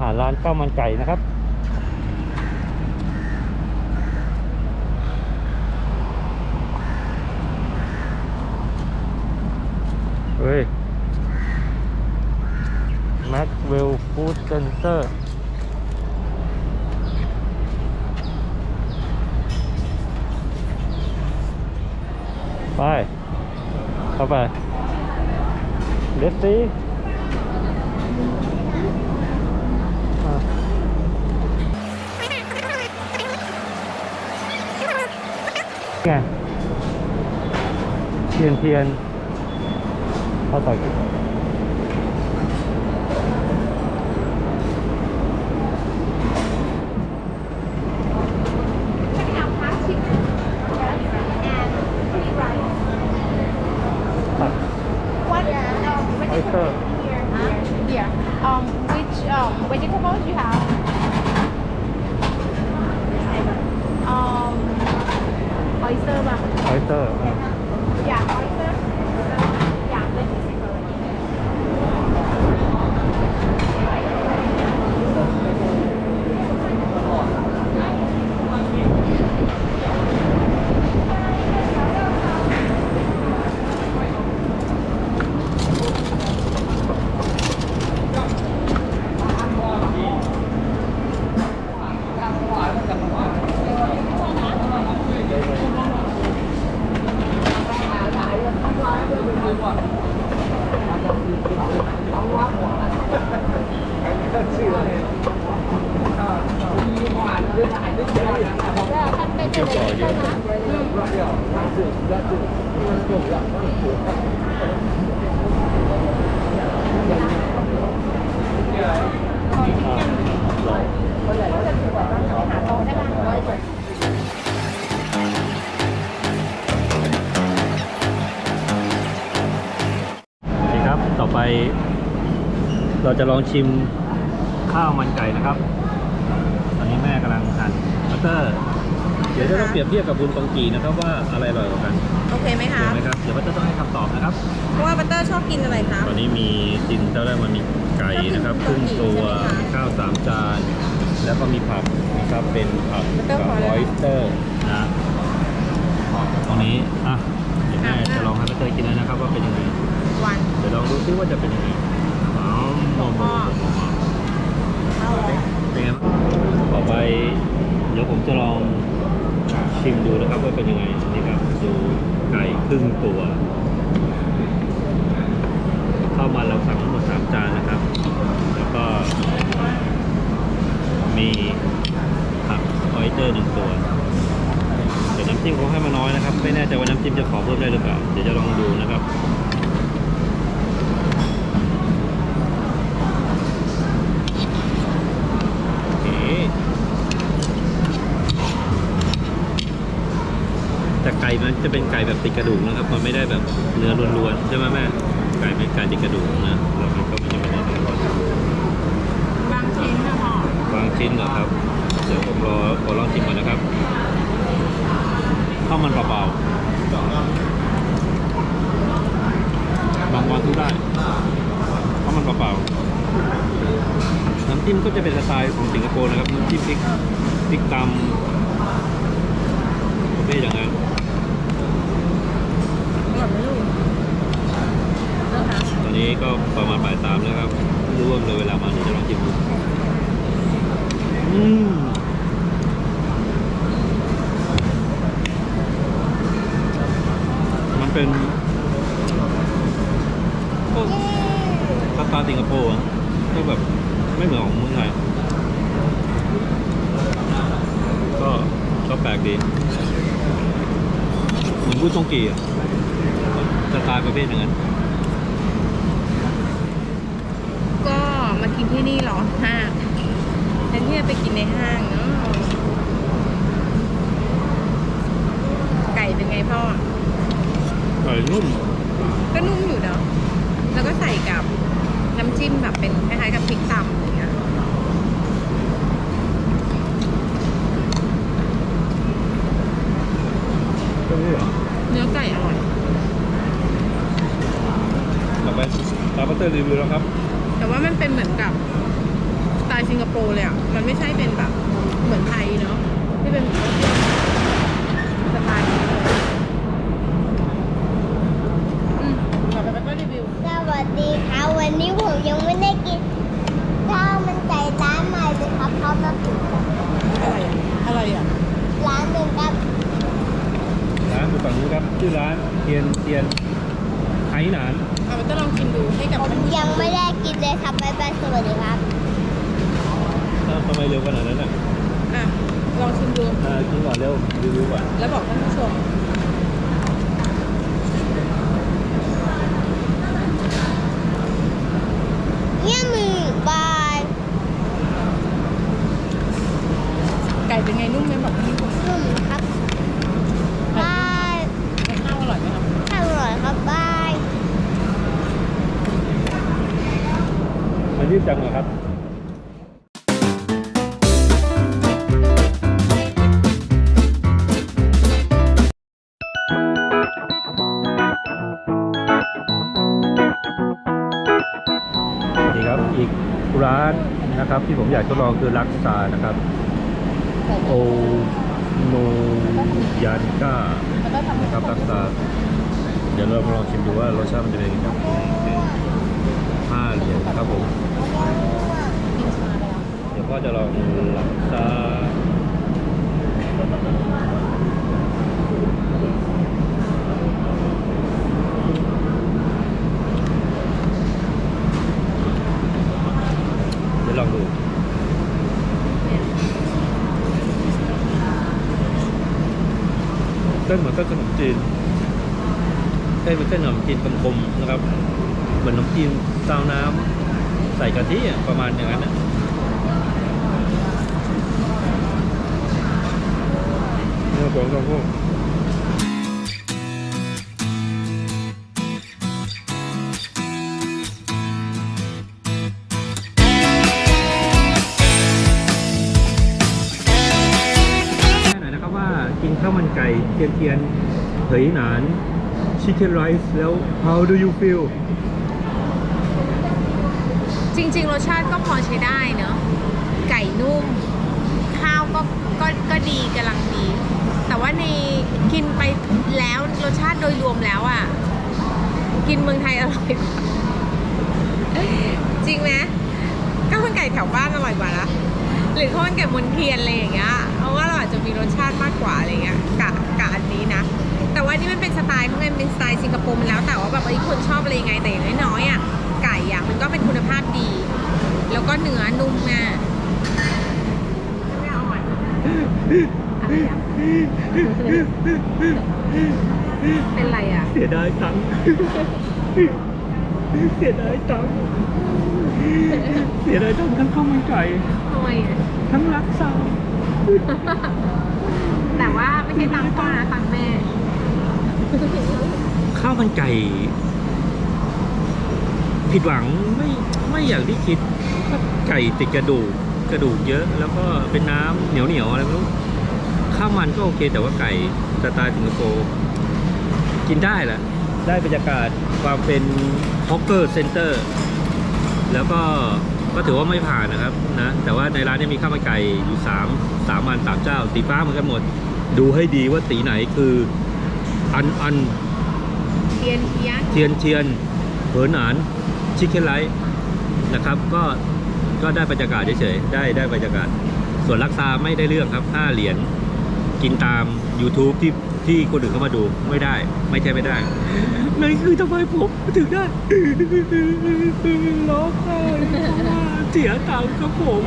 หาร้านข้าวมันไก่นะครับ เฮ้ยแม็กเวลฟู้ดเซ็นเตอร์ไป เข้าไปเลสซี่ ไงเทียนเทียนเข้าต่อย เกี่ยวต่อเยอะสวัสดีครับ ต่อไป เราจะลองชิม ข้าวมันไก่นะครับ ตอนนี้แม่กำลังหั่นบัตเตอร์ เดี๋ยวจะต้องเปรียบเทียบกับบุญตองกีนะครับว่าอะไรอร่อยกว่ากันโอเคไหมคะถูกไหมครับ เดี๋ยวบัตเตอร์ต้องให้คำตอบนะครับ เพราะว่าบัตเตอร์ชอบกินอะไรคะตอนนี้มีจินเต้าได้มันมีไก่นะครับครึ่งตัวมีข้าวสามจาน แล้วก็มีผักนะครับเป็นผักกับออยสเตอร์นะตรงนี้อะเดี๋ยวแม่จะลองให้บัตเตอร์กินแล้วนะครับว่าเป็นยังไงวันเดี๋ยวลองดูซิว่าจะเป็นยังไงอ๋อมองมองมองมอง เอา เป็นไงบ้างต่อไป เดี๋ยวผม จะลองชิมดูนะครับว่าเป็นยังไงนี่ครับดูไก่ครึ่งตัวข้าวมันเราสั่งทั้งหมดสามจานนะครับ แล้วก็ มีผักออยเตอร์หนึ่งตัวแต่น้ำจิ้มเขาให้มาน้อยนะครับ ไม่แน่ใจว่าน้ำจิ้มจะขอเพิ่มได้หรือเปล่าเดี๋ยวจะลองดูนะครับ โอเคแต่ไก่มันจะเป็นไก่แบบติดกระดูกนะครับ มันไม่ได้แบบเนื้อล้วนๆใช่ไหมแม่ไก่เป็นไก่ติดกระดูกนะแล้วมันก็ไม่ใช่เป็นเนื้อล้วนบางชิ้นนะพ่อบางชิ้นเหรอครับเดี๋ยวผมรอขอลองชิมก่อนนะครับข้าวมันเปล่าๆบางวันทุกได้ข้าวมันเปล่าๆน้ำจิ้มก็จะเป็นสไตล์ของสิงคโปร์นะครับน้ำจิ้มพริกพริกตำประเภทอย่างนั้น อร่อยไหมลูกเลือกค่ะ ตอนนี้ก็ ประมาณบ่ายสามแล้วครับร่วมเลยเวลามาเดี๋ยวจะลองชิมดูอืมมันเป็นก็สไตล์สิงคโปร์อะก็แบบไม่เหมือนของเมืองไทยก็ก็แปลกดีเหมือนพูดตรงกีอะสไตล์ประเภทอย่างนั้น ก็มากิน ที่นี่เหรอห้างแทนที่จะไปกินในห้างเนาะไก่เป็นไงพ่อ ไก่นุ่ม ก็นุ่มอยู่เนาะแล้วก็ใส่กับน้ำจิ้มแบบเป็นคล้ายๆกับพริกตำอย่างเงี้ยก็นี่เหรอเนื้อไก่อร่อย ต่อไปตาบัตเตอร์รีวิวแล้วครับแต่ว่ามันเป็นเหมือนกับ ไตล์สิงคโปร์ เลยอะ มันไม่ใช่เป็นแบบเหมือนไทยเนาะที่เป็นสไตล์นี้เลยอืมต่อไปก็รีวิว สวัสดีครับวันนี้ผมยังไม่ได้กินข้าวมันไก่ร้านใหม่เลยครับเขามาปลูกอะไรอะ อะไรอะ ร้านหนึ่งครับร้านอยู่ฝั่งนู้นครับชื่อร้านเทียนเทียนไหหนาน เอาไปต้องลองกินดูให้กับผมท่านผู้ชยังมไม่ได้กินเลยครับบ๊ายบายสวัสดีครับ อ้าวทำไมเร็วขนาดนั้นอะอะ ลองชิมดู อ่ากินก่อนเร็วรีวิวก่อนแล้วบอกท่านผู้ชม เนี่ยมือบายไก่เป็นไงนุ่มไหมบอกท่านผู้ชมนุ่มครับบายข้าวอร่อยไหมครับอร่อยครับบาย มันรีบจังเหรอครับ นนะครับ ที่ผมอยากทดลองคือลักซานะครับ โอโนยันก้าแล้วก็ทำนะครับลักซาเดี๋ยวเรามาลองชิมดูว่ารสชาติมันจะเป็นยังไงครับห้าเหรียญครับผมกินชาไปแล้วเดี๋ยวพ่อจะลองลักซาเดี๋ยวลองดู เส้นเหมือนกับขนมจีนใช่เป็นเส้นขนมจีนกลมๆนะครับ เหมือนขนมจีนซาวน้ำใส่กะทิประมาณอย่างนั้นนะเนี่ยผมลองพวก มันไก่เทียนเทียนเหยหนานชิคเก้นไรซ์แล้ว how do you feel จริง ๆ รสชาติก็พอใช้ได้เนอะไก่นุ่ม ข้าวก็ก็ก็ดีกำลังดี แต่ว่าในกินไปแล้วรสชาติโดยรวมแล้วอะ กินเมืองไทยอร่อยกว่าจริงไหมข้าวมันไก่แถวบ้านอร่อยกว่านะหรือข้าวมันไก่มนเทียนอะไรอย่างเงี้ยเพราะว่า จจะมีรสชาติมากกว่าอะไรเงี้ยกะกะอันนี้นะ แต่ว่านี่มันเป็นสไตล์เขาไงมันเป็นสไตล์สิงคโปร์มันแล้วแต่ว่าแบบเอ้ยคนชอบอะไรยังไงแต่อย่างน้อยๆอะไก่อะมันก็เป็นคุณภาพดี แล้วก็เนื้อนุ่มอะไม่เอาอะอะไรอะเป็นไรอะ เสียดายตังค์เสียดายตังค์เสียดายตังค์ทั้งข้าวมันไก่ทำไมอะทั้งรักษา แต่ว่าไม่ใช่ตังพ่อนะตังแม่ ข้าวมันไก่ ผิดหวังไม่ไม่อย่างที่คิดไก่ติดกระดูกกระดูกเยอะ แล้วก็เป็นน้ำเหนียวเหนียวอะไรไม่รู้ข้าวมันก็โอเค แต่ว่าไก่สไตล์สิงคโปร์กินได้แหละได้บรรยากาศความเป็นฮอกเกอร์เซ็นเตอร์ แล้วก็ ก็ถือว่าไม่ผ่านนะครับนะแต่ว่าในร้านเนี้มีข้าวมันไก่อยู่สามสามอันสามเจ้าสีฟ้าเหมือนกันหมด ดูให้ดีว่าสีไหนคืออันอันเทียนเทียนเทียนเทียนเหินหนานชิคเก้นไลท์นะครับ ก็ก็ได้บรรยากาศเฉยๆได้ได้บรรยากาศ ส่วนรักษาไม่ได้เรื่องครับ5เหรียญกินตาม YouTube ที่ที่คนอื่นเข้ามาดูไม่ได้ ไม่ใช่ไม่ได้ นั่นคือทำไมผมถึงได้ร้องไห้เพราะว่าเสียตังค์ครับผม